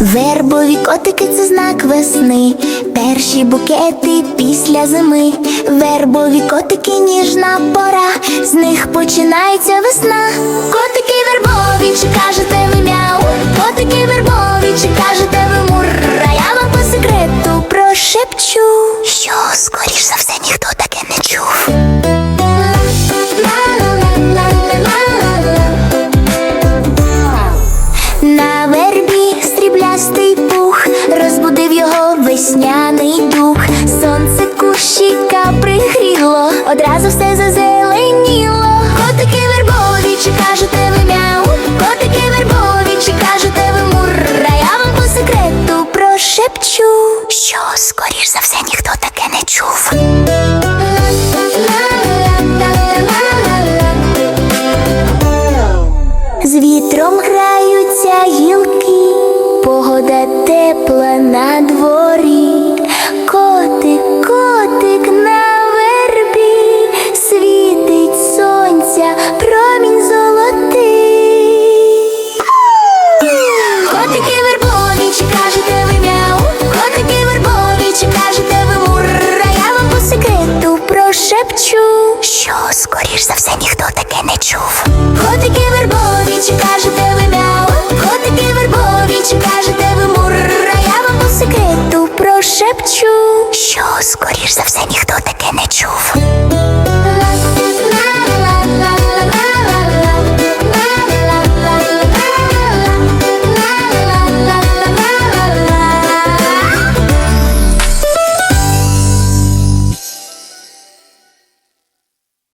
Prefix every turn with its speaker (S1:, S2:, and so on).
S1: Вербові котики це знак весни, перші букети після зими. Вербові котики ніжна пора, з них починається весна. Котики що скоріш за все ніхто таке не чув. Що скоріш за все ніхто таке не чув. З вітром граються гілки, погода тепла на прошепчу, що скоріш за все ніхто таке не чув. Котики вербові, чи кажете ви мяу? Котики вербові, чи кажете ви мурра? Я вам по секрету прошепчу, що скоріш за все ніхто таке не чув.